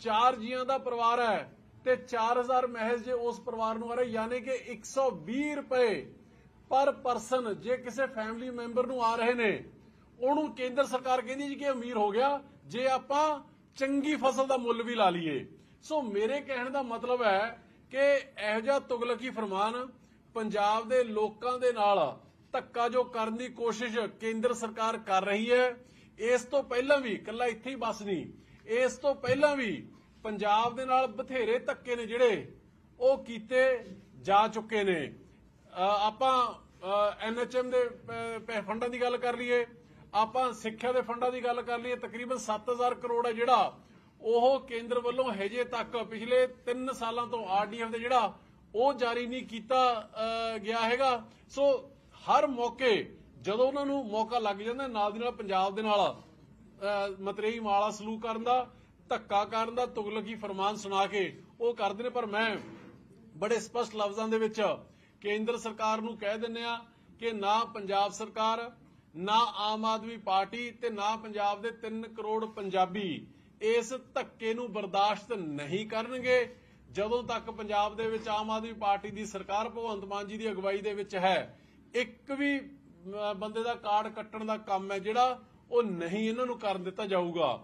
ਚਾਰ ਜੀਆਂ ਦਾ ਪਰਿਵਾਰ ਹੈ ਤੇ 4000 ਮਹਿਜ਼ ਜੇ ਉਸ ਪਰਿਵਾਰ ਨੂੰ ਆ ਰਿਹਾ, ਯਾਨੀ ਕਿ 120 ਰੁਪਏ ਪਰ ਪਰਸਨ ਜੇ ਕਿਸੇ ਫੈਮਿਲੀ ਮੈਂਬਰ ਨੂੰ ਆ ਰਹੇ ਨੇ, ਉਹਨੂੰ ਕੇਂਦਰ ਸਰਕਾਰ ਕਹਿੰਦੀ ਜੀ ਕਿ ਅਮੀਰ ਹੋ ਗਿਆ, ਜੇ ਆਪਾਂ ਚੰਗੀ ਫਸਲ ਦਾ ਮੁੱਲ ਵੀ ਲਾ ਲਈਏ। ਸੋ ਮੇਰੇ ਕਹਿਣ ਦਾ ਮਤਲਬ ਹੈ ਕਿ ਇਹੋ ਜਿਹਾ ਤੁਗਲਕੀ ਫਰਮਾਨ ਪੰਜਾਬ ਦੇ ਲੋਕਾਂ ਦੇ ਨਾਲ ਧੱਕਾ ਜੋ ਕਰਨ ਦੀ ਕੋਸ਼ਿਸ਼ ਕੇਂਦਰ ਸਰਕਾਰ ਕਰ ਰਹੀ ਹੈ, ਇਸ ਤੋਂ ਪਹਿਲਾਂ ਵੀ ਇਕੱਲਾ ਇੱਥੇ ਹੀ ਬਸ ਨਹੀਂ ਇਸ ਤੋਂ ਪਹਿਲਾਂ ਵੀ ਪੰਜਾਬ ਦੇ ਨਾਲ ਬਥੇਰੇ ਧੱਕੇ ਨੇ ਜਿਹੜੇ ਉਹ ਕੀਤੇ ਜਾ ਚੁੱਕੇ ਨੇ। ਆਪਾਂ ਐਨਐਚਐਮ ਦੇ ਫੰਡਾਂ ਦੀ ਗੱਲ ਕਰ ਲਈਏ। ਆਪਾਂ ਸਿੱਖਿਆ ਦੇ ਫੰਡਾਂ ਦੀ ਗੱਲ ਕਰ ਲਈਏ, ਤਕਰੀਬਨ 7000 ਕਰੋੜ ਹੈ ਜਿਹੜਾ ਉਹ ਕੇਂਦਰ ਵੱਲੋਂ ਹਜੇ ਤੱਕ ਪਿਛਲੇ 3 ਸਾਲਾਂ ਤੋਂ ਆਰਡੀਐਫ ਦੇ ਜਿਹੜਾ ਉਹ ਜਾਰੀ ਨਹੀਂ ਕੀਤਾ ਗਿਆ ਹੈਗਾ। ਸੋ ਹਰ ਮੌਕੇ ਜਦੋਂ ਉਹਨਾਂ ਨੂੰ ਮੌਕਾ ਲੱਗ ਜਾਂਦਾ, ਨਾਲ ਦੀ ਨਾਲ ਪੰਜਾਬ ਦੇ ਨਾਲ ਮਤਰੇਈ ਮਾਲਾ ਸਲੂਕ ਕਰਨ ਦਾ, ਧੱਕਾ ਕਰਨ ਦਾ, ਤੁਗਲਕੀ ਫਰਮਾਨ ਸੁਣਾ ਕੇ ਉਹ ਕਰਦੇ ਨੇ, ਪਰ ਮੈਂ ਬੜੇ ਸਪਸ਼ਟ ਲਫ਼ਜ਼ਾਂ ਦੇ ਵਿੱਚ ਕੇਂਦਰ ਸਰਕਾਰ ਨੂੰ ਕਹਿ ਦਿੰਨੇ ਆ ਕਿ ਨਾ ਪੰਜਾਬ ਸਰਕਾਰ, ਨਾ ਆਮ ਆਦਮੀ ਪਾਰਟੀ ਤੇ ਨਾ ਪੰਜਾਬ ਦੇ 3 ਕਰੋੜ ਪੰਜਾਬੀ ਇਸ ਧੱਕੇ ਨੂੰ ਬਰਦਾਸ਼ਤ ਨਹੀਂ ਕਰਨਗੇ, ਜਦੋਂ ਤੱਕ ਪੰਜਾਬ ਦੇ ਵਿੱਚ ਆਮ ਆਦਮੀ ਪਾਰਟੀ ਦੀ ਸਰਕਾਰ ਭਗਵੰਤ ਮਾਨ ਜੀ ਦੀ ਅਗਵਾਈ ਦੇ ਵਿੱਚ ਹੈ। ਇੱਕ ਵੀ ਬੰਦੇ ਦਾ ਕਾਰਡ ਕੱਟਣ ਦਾ ਕੰਮ ਹੈ ਜਿਹੜਾ ਉਹ ਨਹੀਂ ਇਹਨਾਂ ਨੂੰ ਕਰਨ ਦਿੱਤਾ ਜਾਊਗਾ।